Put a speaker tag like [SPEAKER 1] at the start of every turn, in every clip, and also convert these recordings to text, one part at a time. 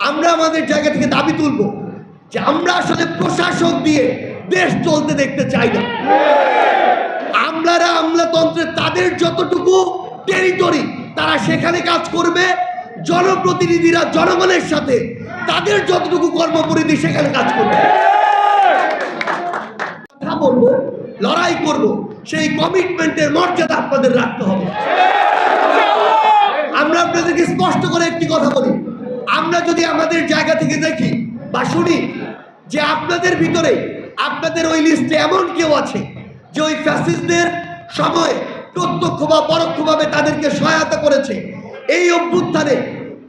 [SPEAKER 1] আমরা আমাদের জায়গা থেকে দাবি তুলব যে আমরা আসলে প্রশাসক দিয়ে দেশ চলতে দেখতে চাই না। আমলারা আমলাতন্ত্রে তাদের যতটুকু টেরিটরি তারা সেখানে কাজ করবে, জনপ্রতিনিধিরা জনগণের সাথে তাদের যতটুকু কর্মপরিধি সেখানে কাজ করবে। কথা বলব, লড়াই করব, সেই কমিটমেন্টের মর্যাদা আপনাদের রাখতে হবে। আমরা আপনাদেরকে স্পষ্ট করে একটি কথা বলি আমরা যদি আমাদের জায়গা থেকে দেখি বা শুনি যে আপনাদের ভিতরে, আপনাদের ওই লিস্টে এমন কেউ আছে যে ওই ফ্যাসিস্টদের সময় প্রত্যক্ষ বা পরোক্ষভাবে তাদেরকে সহায়তা করেছে। এই অভ্যুত্থানে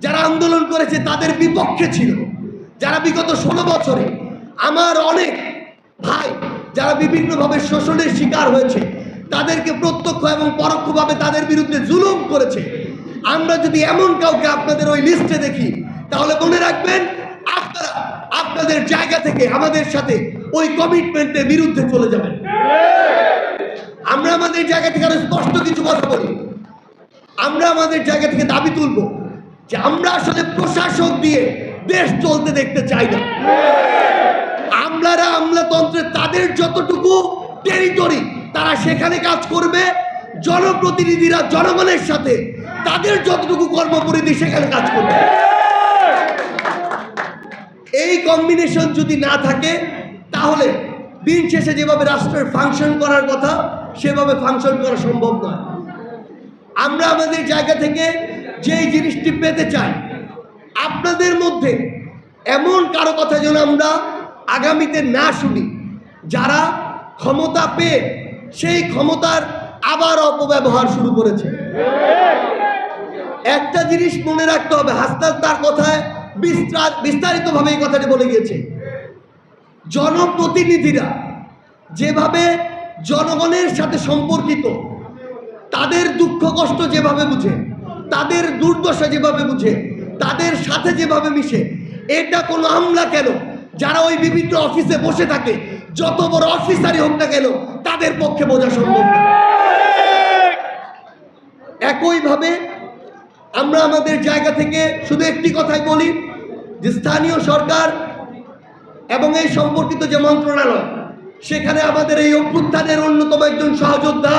[SPEAKER 1] যারা আন্দোলন করেছে, তাদের বিপক্ষে ছিল। যারা বিগত ষোলো বছরে আমার অনেক ভাই যারা বিভিন্নভাবে শোষণের শিকার হয়েছে, তাদেরকে প্রত্যক্ষ এবং পরোক্ষভাবে তাদের বিরুদ্ধে জুলুম করেছে। আমরা যদি এমন কাউকে আপনাদের ওই লিস্টে দেখি তাহলে মনে রাখবেন, আপনারা আপনাদের জায়গা থেকে আমাদের সাথে ওই কমিটমেন্টের বিরুদ্ধে চলে যাবেন। আমরা আমাদের জায়গা থেকে আরও স্পষ্ট কিছু কথা বলি। আমরা আমাদের জায়গা থেকে দাবি তুলব যে আমরা আসলে প্রশাসক দিয়ে দেশ চলতে দেখতে চাই না। আমলারা আমলাতন্ত্রে তাদের যতটুকু টেরিটরি তারা সেখানে কাজ করবে, জনপ্রতিনিধিরা জনগণের সাথে তাদের যতটুকু কর্মপরিধি সেখানে কাজ করবে। এই কম্বিনেশন যদি না থাকে, তাহলে দিন শেষে যেভাবে রাষ্ট্রের ফাংশন করার কথা, সেভাবে ফাংশন করা সম্ভব নয়। আমরা আমাদের জায়গা থেকে যেই জিনিসটি পেতে চাই, আপনাদের মধ্যে এমন কারও কথা যেন আমরা আগামীতে না শুনি, যারা ক্ষমতা পেয়ে সেই ক্ষমতার আবার অপব্যবহার শুরু করেছে। একটা জিনিস মনে রাখতে হবে, হাসনাত তার কথায় বিস্তার বিস্তারিতভাবে এই কথাটি বলে গিয়েছে। জনপ্রতিনিধিরা যেভাবে জনগণের সাথে সম্পর্কিত, তাদের দুঃখ কষ্ট যেভাবে বুঝে, তাদের দুর্দশা যেভাবে বুঝে, তাদের সাথে যেভাবে মিশে, এটা কোনো আমলা কেন? যারা ওই বিভিন্ন অফিসে বসে থাকে, যত বড় অফিসারই হোক না কেন, তাদের পক্ষে বোঝা সম্ভব একইভাবে আমরা আমাদের জায়গা থেকে শুধু একটি কথাই বলি যে স্থানীয় সরকার এবং এই সম্পর্কিত যে মন্ত্রণালয়, সেখানে আমাদের এই অভ্যুত্থানের অন্যতম একজন সহযোদ্ধা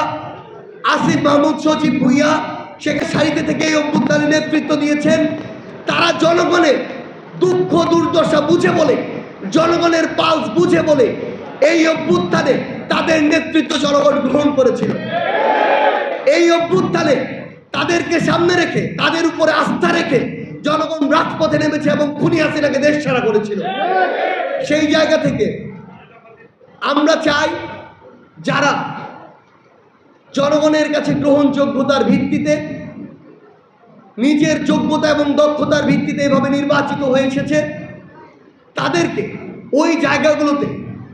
[SPEAKER 1] আসিফ মাহমুদ সচিব ভুইয়া, সেখানে সারিতে থেকে এই অভ্যুত্থানের নেতৃত্ব দিয়েছেন। তারা জনগণের দুঃখ, দুর্দশা বুঝে বলে, জনগণের পালস বুঝে বলে এই অভ্যুত্থানে তাদের নেতৃত্ব জনগণ গ্রহণ করেছিল। এই অভ্যুত্থানে তাদেরকে সামনে রেখে, তাদের উপরে আস্থা রেখে জনগণ রাজপথে নেমেছে এবং খুনি হাসিনাকে দেশ ছাড়া করেছিল। সেই জায়গা থেকে আমরা চাই যারা জনগণের কাছে গ্রহণযোগ্যতার ভিত্তিতে, নিজের যোগ্যতা এবং দক্ষতার ভিত্তিতে এভাবে নির্বাচিত হয়ে এসেছে, তাদেরকে ওই জায়গাগুলোতে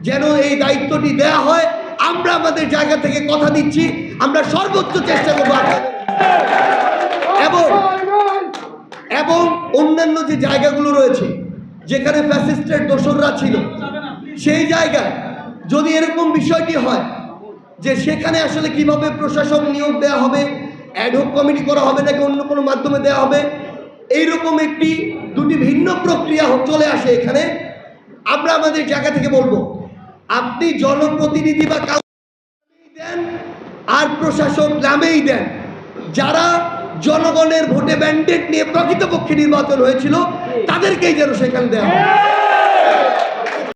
[SPEAKER 1] যেন এই দায়িত্বটি দেয়া হয়। আমরা আমাদের জায়গা থেকে কথা দিচ্ছি। আমরা সর্বোচ্চ চেষ্টা করব আপনাদের। এবং এবং অন্যান্য যে জায়গাগুলো রয়েছে, যেখানে ফ্যাসিস্টের দোসররা ছিল, সেই জায়গায় যদি এরকম বিষয়টি হয় যে সেখানে আসলে কীভাবে প্রশাসন নিয়োগ দেওয়া হবে অ্যাডহক কমিটি করা হবে নাকি অন্য কোনো মাধ্যমে দেওয়া হবে, এইরকম একটি দুটি ভিন্ন প্রক্রিয়া চলে আসে এখানে। আমরা আমাদের জায়গা থেকে বলব, আপনি জনপ্রতিনিধি বা কাউ দেন আর প্রশাসক নামেই দেন, যারা জনগণের ভোটে ব্যান্ডেড নিয়ে প্রকৃতপক্ষে নির্বাচন হয়েছিল তাদেরকেই যেন সেখানে দেওয়া হয়।